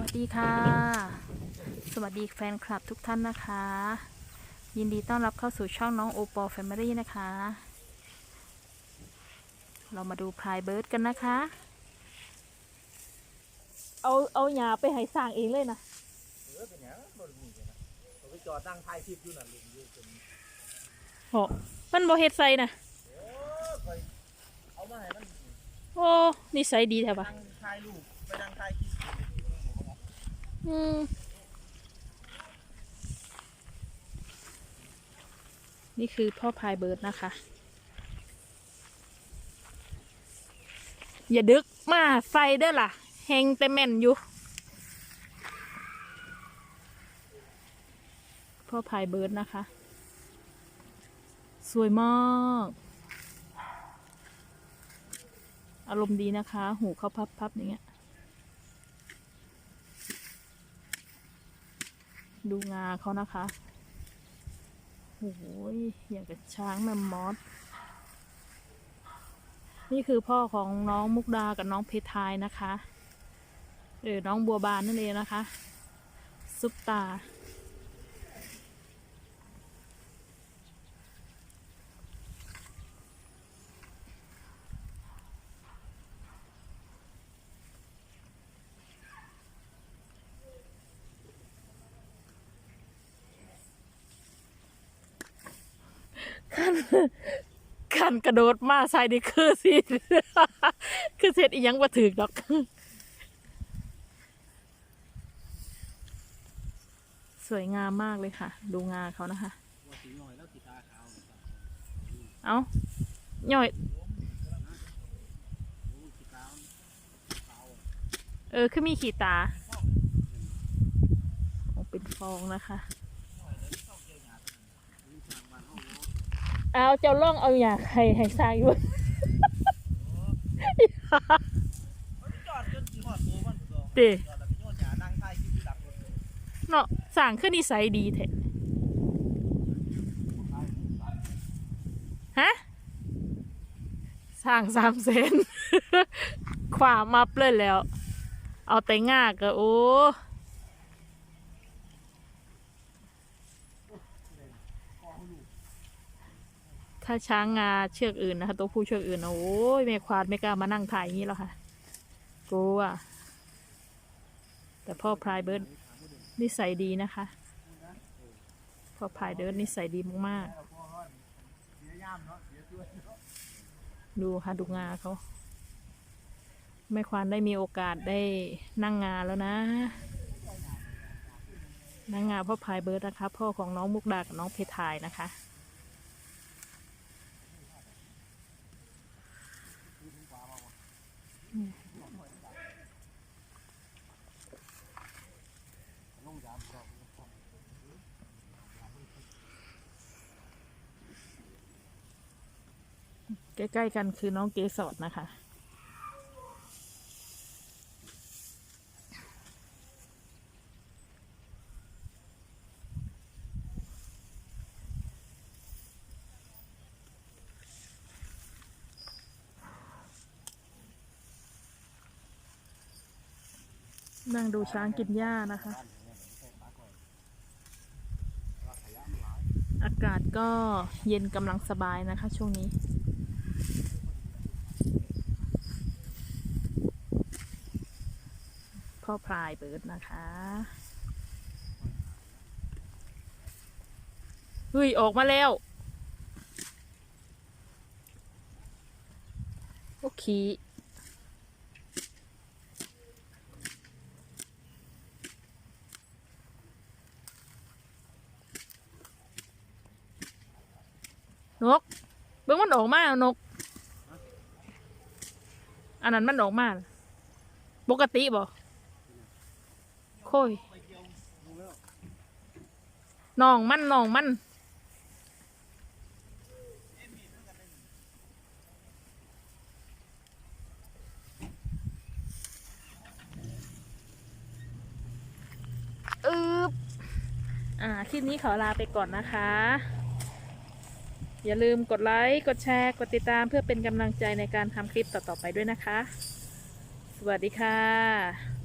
วัสดีค่ะ สวัสดีแฟนคลับทุกท่านนะคะ ยินดีต้อนรับเข้าสู่ช่องน้องโอปอแฟมิลี่นะคะ เรามาดูพลายเบิร์ดกันนะคะ เอาเอาหยาไปให้สร้างเองเลยนะเออเป็นหยังบ่ได้มีกันนะผมไปจอดตั้งท้ายคลิปอยู่นั่นลุงอยู่จนโหมันบ่เฮ็ดใส่นะโอ้ไปเอามาให้มันโอ้นิสัยดีแท้ปะตั้งท้ายรูปไปตั้งท้ายคลิป อืมนี่คือพ่อพายเบิร์ดนะคะ อย่าดึกมาใส่เด้อล่ะแหงแต่แม่นอยู่ พ่อพายเบิร์ดนะคะ สวยมาก อารมณ์ดีนะคะ หูเขาพับๆอย่างเงี้ย ดูงาเขานะคะโอ้โหยอย่างกับช้างแมมมอสนี่คือพ่อของน้องมุกดากับน้องเพทายนะคะหรือน้องบัวบานนั่นเองนะคะซุปตา ขันกระโดดมาใส่นี่คือสิคือเสร็จอีหยังว่าถึกดอกสวยงามมากเลยค่ะ ดูงาเขานะคะว่าสีน้อยแล้วสีตาขาวนะครับเอาย่อย เออ คือมีขีตา เป็นฟองนะคะ นี่ทางบ้านเฮาเนาะ เอาเจ้าล่องเอาอย่างให้ให้สร้างอยู่มันจอดจนสิฮอดโตมันพุ่นดอกเด้จอดแล้วไปโยนหญ้านั่งท้ายคลิปอยู่ดักรถเลยเนาะสร้างขึ้นนิสัยดีแท้ฮะสร้างสามเซนขวามับเลยแล้ว เอาแต่งากก็โอ้ ถ้าช้างงาเชือกอื่นนะคะ ตัวผู้เชือกอื่นโอ้ยแม่ควานไม่กล้ามานั่งถ่ายอย่างนี้แล้วค่ะกลัวแต่พ่อพลายเบิร์ดนิสัยดีนะคะ พ่อพลายเบิร์ดนิสัยดีมากๆดูค่ะดูงาเขาแม่ควานได้มีโอกาสได้นั่งงาแล้วนะนั่งงาพ่อพายเบิร์ดนะคะ พ่อของน้องมุกดากับน้องเพทายนะคะ ลงยามรอบ ใกล้ๆกันคือน้องเกสรนะคะ นั่งดูช้างกินหญ้านะคะ อากาศก็เย็นกำลังสบายนะคะช่วงนี้ พ่อพลายเบิร์ดนะคะเฮ้ย ออกมาแล้ว โอเคนก เบิ่งมันออกมานก อันนั้นมันออกมา ปกติบ่ ค่อยหนองมันน้องมันอึบอ่า คลิปนี้ขอลาไปก่อนนะคะ อย่าลืมกดไลค์ กดแชร์ กดติดตามเพื่อเป็นกำลังใจในการทำคลิปต่อ ๆ ไปด้วยนะคะ สวัสดีค่ะ